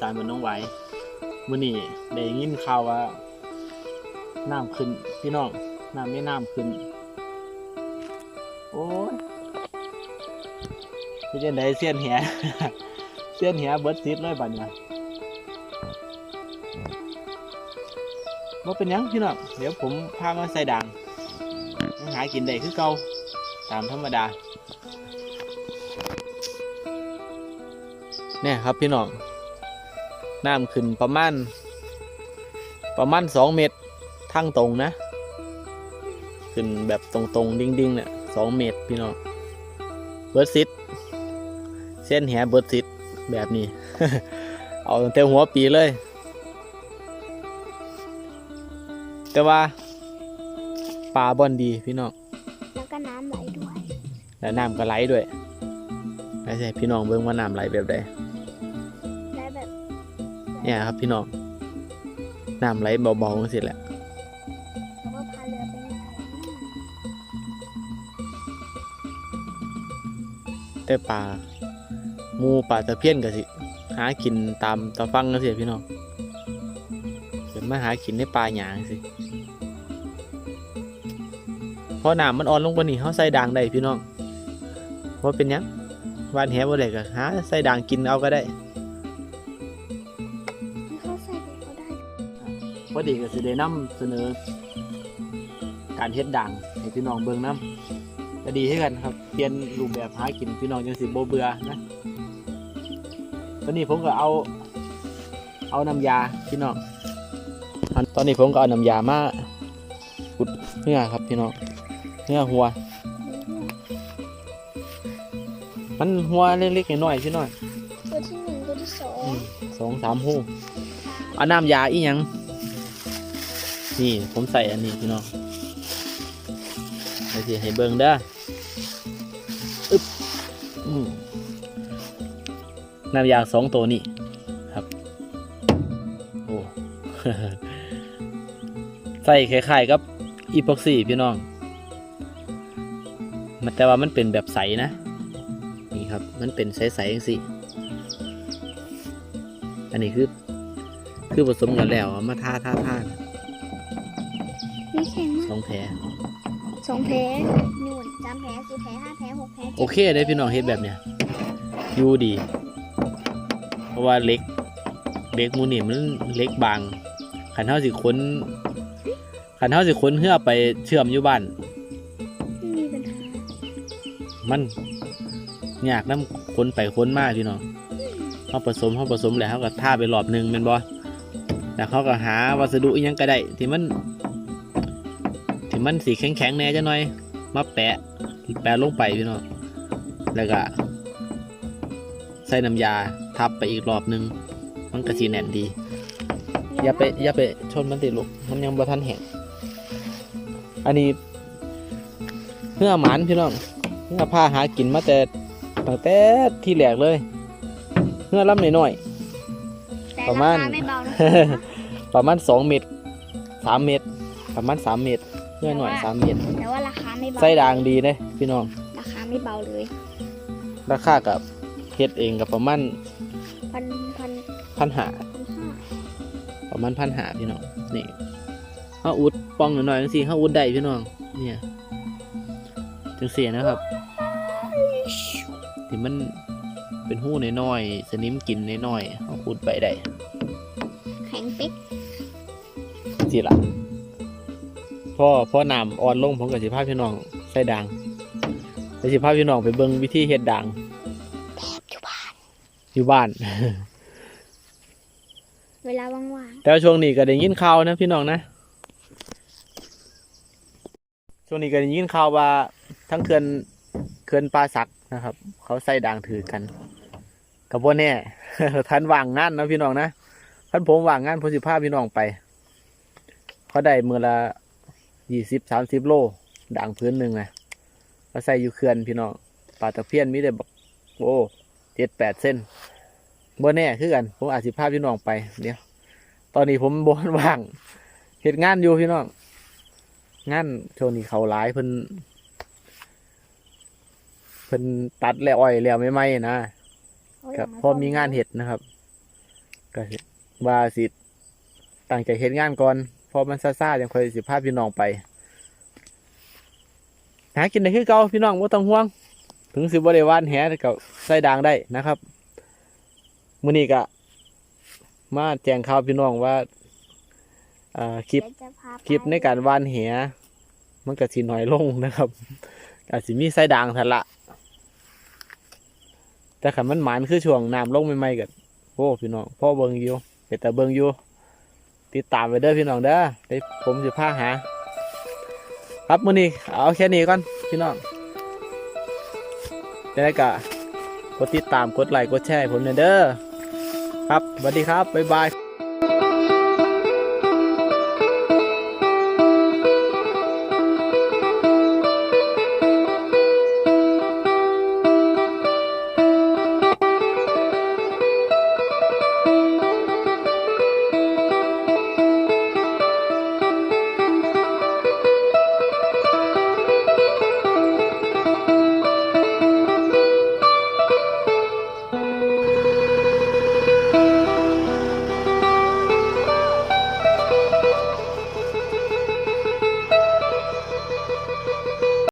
สานมันน้องไหวมื้อนี้ได้ยินข่าวว่าน้ำขึ้น พี่น้องน้ำไม่น้ำขึ้น โอ้ยพี่เจนได้เสียนเหียเสียนเหียเบิดซิดเลยบัดเนี่ยว่าเป็นยังพี่น้องเดี๋ยวผมพามาใส่ด่างยังหากินได้คือเก่าตามธรรมดา เนี่ยครับพี่น้องน้ำขึ้นประมาณ ประมาณสองเมตรทั้งตรงนะ ขึ้นแบบตรงๆ ดิ่งๆเนี่ยสองเมตรพี่น้องเบิร์ดซิดเส้นแหเบิร์ดซิดแบบนี้ เอาตั้งแต่หัวปีเลย แต่ว่าปลาบอนดีพี่น้องแล้วก็น้ำไหลด้วย แล้วน้ำก็ไหลด้วยไม่ใช่พี่น้องเบิ่งว่าน้ำไหลแบบใดและแบบ เนี่ยครับพี่น้องน้ำไหลเบาๆจังสิแหละแล้วแต่ปลามูปลาตะเพียนก็สิ หากินตามตะฟังจังสิพี่น้องเกิดมาหากินในปลาหยางสิพอน้ำมันอ่อนลงกว่านี้เขาใส่ด่างได้พี่น้องว่าเป็นยังวานแหบ่ได้ก็หาใส่ด่างกินเอาก็ได้ พอดีก็สิได้นำเสนอ การเฮ็ดด่างให้พี่น้องเบิ่งนํก็ดีให้กันครับ เปลี่ยนรูปแบบหากินพี่น้องจังสิบ่เบื่อนะตอนนี้ผมก็เอา เอาน้ำยาพี่น้องอันตอนนี้ผมก็เอาน้ำยามาขุดเนื้อครับพี่น้องเนื้อหัว มันหัวเล็กๆน้อยๆพี่น้องตัวที่หนึ่งตัวที่สองอืมสองสามหูเอาน้ำยาอีหยัง นี่ผมใส่อันนี้พี่น้องเดียวสิให้เบิ่งเด้ออึ๊บน้ำยาสองตัวนี่ครับ โอ้ใส่คล้ายๆกับอีพ็อกซี่พี่น้อง มันแต่ว่ามันเป็นแบบใสนะ นี่ครับ มันเป็นใสๆอย่างสิอันนี้คือ คือผสมกันแล้วเอามาท่าท่าท่า นี่แข็งสมากองแผลสองแผลหนึ่งสามแผลสี่แผลห้าแผลหกแผลโอเจ็ดเคเลยพี่น้องเฮ็ดแบบเนี้ยอยู่ดี เพราะว่าเล็กเล็กหมูนี่มันเล็กบางขันเท่าสิค้นขันเท่าสิค้นเพื่อไปเชื่อมอยู่บ้านไม่มีปัญหามันยากน้ำค้นไปค้นมาพี่น้องเขาผสมเขาผสมแล้วเขาก็ท่าไปรอบหนึ่งเป็นบอแล้วเขาก็หาวัสดุอิหยังก็ได้ที่มัน ที่มันสีแข็งๆแหน่จะหน่อย มาแปะ แปะลงไปพี่น้องแล้วก็ใส่น้ำยาทับไปอีกรอบหนึง มันก็สีแน่นดี อย่าไปอย่าไปชนมันติดลูกมันยังบ่ทันแห้งอันนี้เพื่อหมานพี่น้องเพื่อพาหากินมาแต่ตั้งแต่ที่แหลกเลยเพื่อลำหน่อยแต่ประมาณคไม่เบานะๆประมาณสองเม็ดสามเม็ดประมาณสามเม็ด เพื่อหน่อยสามเม็ดแต่ว่าราคาไม่เบาไส้ด่างดีเลยพี่น้อง ราคาไม่เบาเลย ราคากับเฮ็ดเองกับประมาณพันพันพันหาพันห้าประมาณพันหาพี่น้องนี่เขาอุดป้องหน่อยๆจังซี่เขาอุดได้พี่น้อง เนี่ยจังเสียนะครับที่มันเป็นหู้น้อยๆสนิมกินน้อยๆเขาอุดไปได้แข็งปิ๊กสิละ พ่อพ่อน้ำอ่อนลงผมกับสิภาพพี่น้องใส่ด่างไปสิภาพพี่น้องไปเบิ่งวิธีเฮ็ดด่างอยู่บ้าน อยู่บ้าน เวลาว่างแต่ว่าช่วงนี้ก็ได้ยินข่าวนะพี่น้องนะ ช่วงนี้ก็ได้ยินข่าวว่าทั้งเขื่อนเขื่อนปลาสักนะครับ เขาใส่ด่างถือกันกับว่าแน่ ท่านว่างงานนะพี่น้องนะท่านผมว่างงานผมสิพาพี่น้องไป เขาได้มือละ ยี่สิบสามสิบโลด่างพื้นหนึ่งนะเขาใส่อยู่เขื่อนพี่น้องปลาตะเพียนมีแต่บอกโอ้เจ็ดแปดเส้นบ่แน่คือกัน ผมอาจสิพาพี่น้องไปเดี๋ยวตอนนี้ผมบนว่างเหตุงานอยู่พี่น้องงานช่วงนี้เขาหลายเพิ่นเพิ่นตัดแล้วอ้อยแล้วไม่ไหมนะๆเขาอครัยาบกาพอมีงานเห็ดนะครับ ก็เฮ็ดว่าสิตั้งใจเฮ็ดงานก่อนพ อมันซ่าๆจังค่อยสิพาพี่น้องไป หากินได้คือเก่าพี่น้องบ่ต้องห่วง ถึงสิบ่ได้หว่านแหแต่ก็ใส่ด่างได้นะครับมื้อนี้ก็มาแจ้งข่าวพี่น้องว่าอ่าคลิปเดี๋ยวจะพาไปคลิปในการหว่านแหมันก็สิน้อยลงนะครับอาจสิมีใส่ด่างทันละแต่ขันมันหมานคือช่วงน้ำลงใหม่ๆกันโอ้พี่น้องพ่อเบิงอยู่เป็นแต่เบิงอยู่ ติดตามไปเด้อพี่น้องเด้อเดี๋ยวผมจะพาหา ครับมื้อนี้เอาแค่นี้ก่อนพี่น้องแล้วก็กดติดตามกดไลค์กดแชร์ผมเด้อครับสวัสดีครับบ๊ายบาย